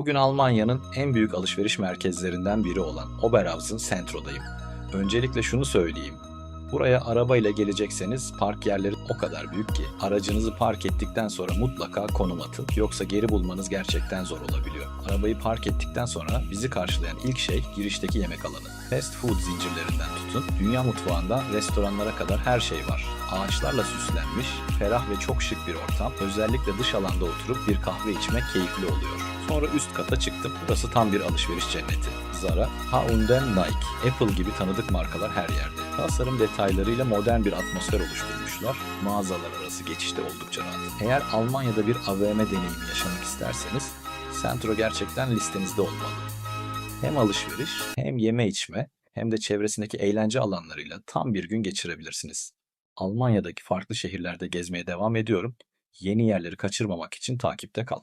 Bugün Almanya'nın en büyük alışveriş merkezlerinden biri olan Oberhausen Centro'dayım. Öncelikle şunu söyleyeyim. Buraya arabayla gelecekseniz park yerleri o kadar büyük ki aracınızı park ettikten sonra mutlaka konum atın. Yoksa geri bulmanız gerçekten zor olabiliyor. Arabayı park ettikten sonra bizi karşılayan ilk şey girişteki yemek alanı. Fast food zincirlerinden tutun, dünya mutfağından restoranlara kadar her şey var. Ağaçlarla süslenmiş, ferah ve çok şık bir ortam. Özellikle dış alanda oturup bir kahve içmek keyifli oluyor. Sonra üst kata çıktım. Burası tam bir alışveriş cenneti. Zara, H&M, Nike, Apple gibi tanıdık markalar her yerde. Tasarım detaylarıyla modern bir atmosfer oluşturmuşlar. Mağazalar arası geçişte oldukça rahat. Eğer Almanya'da bir AVM deneyimi yaşamak isterseniz, Centro gerçekten listenizde olmalı. Hem alışveriş, hem yeme içme, hem de çevresindeki eğlence alanlarıyla tam bir gün geçirebilirsiniz. Almanya'daki farklı şehirlerde gezmeye devam ediyorum. Yeni yerleri kaçırmamak için takipte kal.